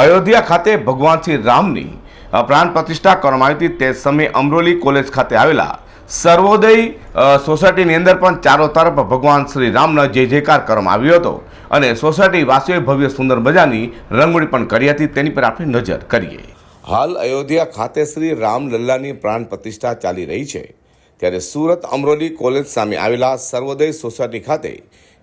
અયોધ્યા ખાતે ભગવાન શ્રી રામની પ્રાણ પ્રતિષ્ઠા કરવામાં આવી હતી તે સમયે અમરોલી કોલેજ ખાતે આવેલા સર્વોદય સોસાયટીની અંદર પણ ચારો તરફ ભગવાન શ્રી રામનો જય જયકાર કરવામાં આવ્યો હતો. અને સોસાયટી વાસીઓએ ભવ્ય સુંદર મજાની રંગોળી પણ કરી હતી. તેની પર આપણે નજર કરીએ. હાલ અયોધ્યા ખાતે શ્રી રામલલ્લાની પ્રાણ પ્રતિષ્ઠા ચાલી રહી છે. ત્યારે સુરત અમરોલી કોલેજ સામે આવેલા સર્વોદય સોસાયટી ખાતે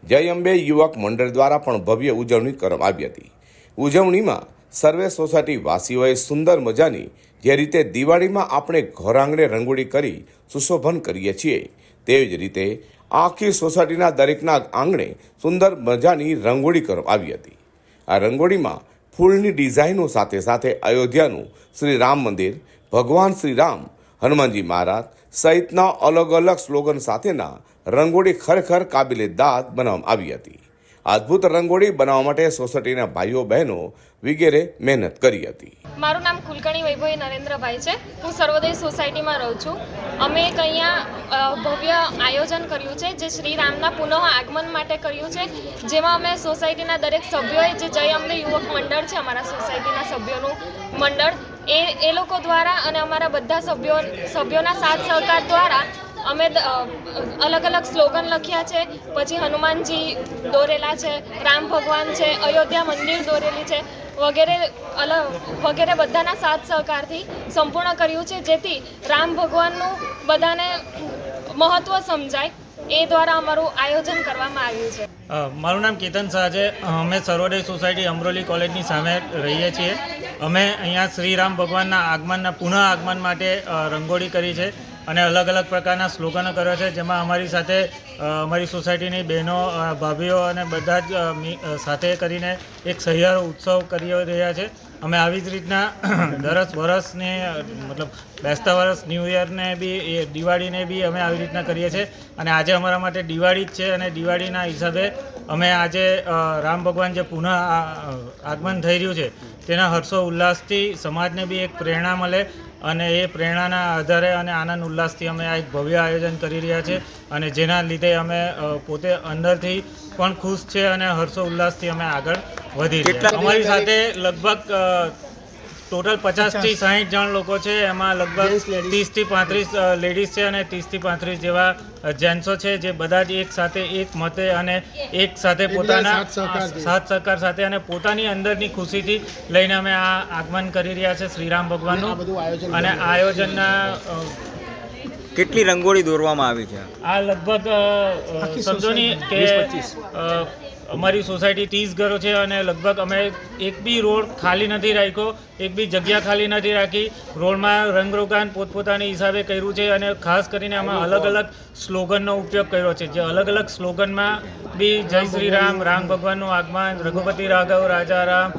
જય અંબે યુવક મંડળ દ્વારા પણ ભવ્ય ઉજવણી કરવામાં આવી હતી. ઉજવણીમાં સર્વે સોસાયટી વાસીઓએ સુંદર મજાની જે રીતે દિવાળીમાં આપણે ઘર આંગણે રંગોળી કરી સુશોભન કરીએ છીએ તેવી જ રીતે આખી સોસાયટીના દરેકના આંગણે સુંદર મજાની રંગોળી કરવામાં આવી હતી. આ રંગોળીમાં ફૂલની ડિઝાઇનો સાથે સાથે અયોધ્યાનું શ્રી રામ મંદિર, ભગવાન શ્રી રામ, હનુમાનજી મહારાજ સહિતના અલગ અલગ સ્લોગન સાથેના રંગોળી ખરેખર કાબિલે દાદ બનાવવામાં આવી હતી. અદ્ભુત રંગોળી બનાવવા માટે સોસાયટીના ભાઈઓ બહેનો વગેરે મહેનત કરી હતી. મારું નામ કુલકર્ણી વૈભવી નરેન્દ્રભાઈ છે. હું સર્વોદય સોસાયટીમાં રહું છું. અમે એક અહીંયા ભવ્ય આયોજન કર્યું છે, જે શ્રી રામના પુનઃ આગમન માટે કર્યું છે. જેમાં અમે સોસાયટીના દરેક સભ્યોએ, જે જય અમને યુવક મંડળ છે, અમારા સોસાયટીના સભ્યોનું મંડળ, એ એ લોકો દ્વારા અને અમારા બધા સભ્યો, સભ્યોના સાથ સહકાર દ્વારા અમે અલગ અલગ સ્લોગન લખ્યા છે. પછી હનુમાનજી દોરેલા છે, રામ ભગવાન છે, અયોધ્યા મંદિર દોરેલી છે, વગેરે અલગ વગેરે બધાના સાથ સહકારથી સંપૂર્ણ કર્યું છે. જેથી રામ ભગવાનનું બધાને મહત્ત્વ સમજાય. એ દ્વારા અમારું આયોજન કરવામાં આવ્યું છે. મારું નામ કેતન શાહ છે. અમે સર્વોદય સોસાયટી અમરોલી કોલેજની સામે રહીએ છીએ. અમે અહીંયા શ્રીરામ ભગવાનના આગમનના પુનઃ આગમન માટે રંગોળી કરી છે. અને અલગ અલગ પ્રકારના સ્લોગનો કર્યો છે, જેમાં અમારી સાથે અમારી સોસાયટીની બહેનો ભાભીઓ અને બધા જ સાથે કરીને એક સહિયારો ઉત્સવ કરી રહ્યા છે. અમે આવી જ રીતના દરસ વરસને મતલબ બેસતા વરસ ન્યૂ યરને બી, એ દિવાળીને બી અમે આવી રીતના કરીએ છીએ. અને આજે અમારા માટે દિવાળી જ છે અને દિવાળીના હિસાબે અમે આજે રામ ભગવાન જે પુનઃ આગમન થઈ રહ્યું છે, તેના હર્ષો ઉલ્લાસથી સમાજને બી એક પ્રેરણા મળે અને એ પ્રેરણાના આધારે અને આનંદ ઉલ્લાસથી અમે આ એક ભવ્ય આયોજન કરી રહ્યા છે અને જેના લીધે અમે પોતે અંદરથી પણ ખુશ છે અને હર્ષો ઉલ્લાસથી અમે આગળ વધી રહ્યા અમારી સાથે લગભગ ટોટલ પચાસથી સાહીઠ જણ લોકો છે. એમાં લગભગ ત્રીસથી પાંત્રીસ લેડીઝ છે અને ત્રીસથી પાંત્રીસ જેવા જેન્ટ્સો છે જે બધા જ એક સાથે એક મતે અને એક સાથે પોતાના સાથ સહકાર સાથે અને પોતાની અંદરની ખુશીથી લઈને અમે આ આગમન કરી રહ્યા છે શ્રીરામ ભગવાનનું. અને આયોજનના કેટલી રંગોળી દોરવામાં આવી છે? આ લગભગ અ, અ, સમજો ની કે અમારી સોસાયટી ત્રીસ ઘરો છે અને લગભગ અમે એક બી રોડ ખાલી નથી રાખ્યો એક બી જગ્યા ખાલી નથી રાખી. રોડમાં રંગરોગાન પોતપોતાની હિસાબે કર્યું છે અને ખાસ કરીને આમાં અલગ અલગ સ્લોગનનો ઉપયોગ કર્યો છે જે અલગ અલગ સ્લોગનમાં બી જય શ્રી રામ રામ ભગવાનનું આગમન રઘુપતિ રાઘવ રાજા રામ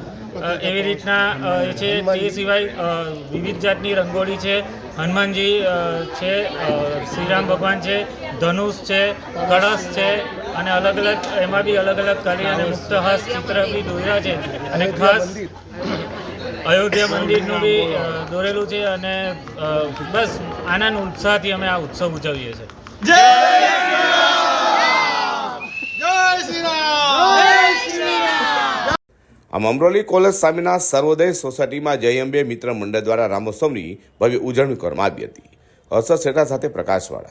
એવી રીતના એ છે તે સિવાય વિવિધ જાતની રંગોળી છે. હનુમાનજી છે શ્રીરામ ભગવાન છે ધનુષ છે કળશ છે અને અલગ અલગ એમાં બી અલગ અલગ કલી અને મુક્તહાસ ચિત્ર બી દોર્યા છે. અને ખાસ અયોધ્યા મંદિરનું બી દોરેલું છે અને બસ આનંદ ઉત્સાહથી અમે આ ઉત્સવ ઉજવીએ છીએ. આમ અમરોલી કોલેજ સામેના સર્વોદય સોસાયટીમાં જય અંબે મિત્ર મંડળ દ્વારા રામોત્સવની ભવ્ય ઉજવણી કરવામાં આવી હતી. હર્ષદ શેઠા સાથે પ્રકાશવાળા.